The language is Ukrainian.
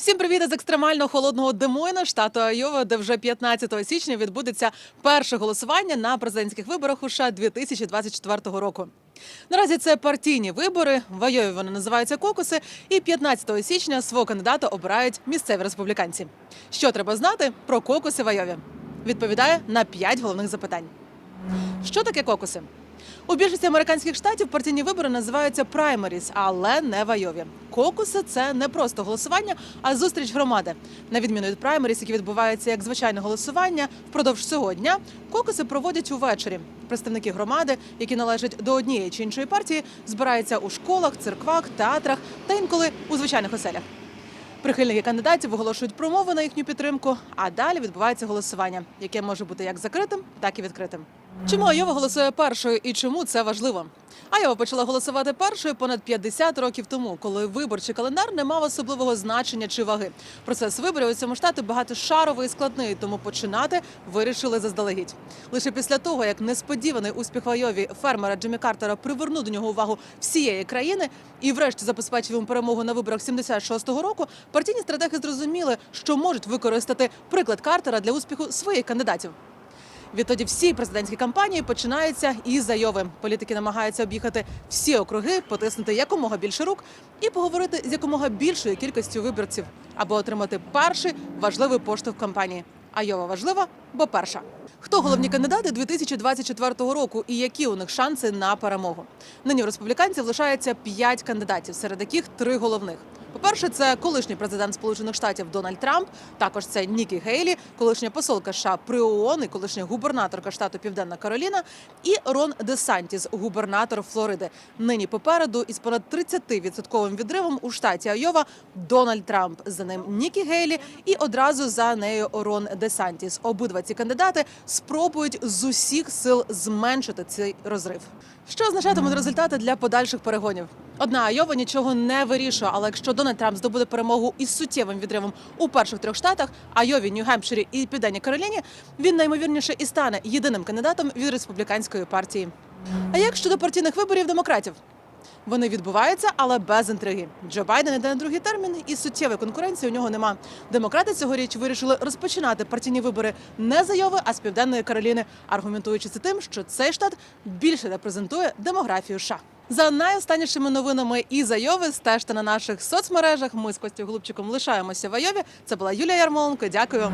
Всім привіт із екстремально холодного Демойна, штату Айова, де вже 15 січня відбудеться перше голосування на президентських виборах у США 2024 року. Наразі це партійні вибори. В Айові вони називаються кокуси. І 15 січня свого кандидата обирають місцеві республіканці. Що треба знати про кокуси в Айові? Відповідає на 5 головних запитань. Що таке кокуси? У більшості американських штатів партійні вибори називаються праймеріс, але не в Айові. Кокуси це не просто голосування, а зустріч громади. На відміну від праймеріс, які відбуваються як звичайне голосування впродовж цього дня, кокуси проводять увечері. Представники громади, які належать до однієї чи іншої партії, збираються у школах, церквах, театрах та інколи у звичайних оселях. Прихильники кандидатів оголошують промови на їхню підтримку, а далі відбувається голосування, яке може бути як закритим, так і відкритим. Чому Айова голосує першою і чому це важливо? Айова почала голосувати першою понад 50 років тому, коли виборчий календар не мав особливого значення чи ваги. Процес виборів у цьому штаті багатошаровий і складний, тому починати вирішили заздалегідь. Лише після того, як несподіваний успіх в Айові фермера Джиммі Картера привернув до нього увагу всієї країни і, врешті, забезпечив йому перемогу на виборах 76-го року, партійні стратеги зрозуміли, що можуть використати приклад Картера для успіху своїх кандидатів. Відтоді всі президентські кампанії починаються із зайови. Політики намагаються об'їхати всі округи, потиснути якомога більше рук і поговорити з якомога більшою кількістю виборців, аби отримати перший важливий поштовх кампанії. Айова важлива, бо перша. Хто головні кандидати 2024 року і які у них шанси на перемогу? Нині в республіканців лишається п'ять кандидатів, серед яких три головних. По-перше, це колишній президент Сполучених Штатів Дональд Трамп. Також це Нікі Гейлі, колишня посолка США при ООН і колишня губернаторка штату Південна Кароліна, і Рон Десантіс, губернатор Флориди. Нині попереду із понад 30% відривом у штаті Айова Дональд Трамп. За ним Нікі Гейлі і одразу за нею Рон Десантіс. Обидва ці кандидати спробують з усіх сил зменшити цей розрив. Що означатимуть результати для подальших перегонів? Одна Айова нічого не вирішує, але якщо Дональд Трамп здобуде перемогу із суттєвим відривом у перших трьох штатах Айові, Нью-Гемпширі і Південній Кароліні, він наймовірніше і стане єдиним кандидатом від республіканської партії. А як щодо партійних виборів демократів? Вони відбуваються, але без інтриги. Джо Байден іде на другий термін, і суттєвої конкуренції у нього нема. Демократи цьогоріч вирішили розпочинати партійні вибори не з Айови, а з Південної Кароліни, аргументуючи це тим, що цей штат більше репрезентує демографію США. За найостаннішими новинами із Айови стежте на наших соцмережах. Ми з Костю Голубчиком лишаємося в Айові. Це була Юлія Ярмоленко. Дякую.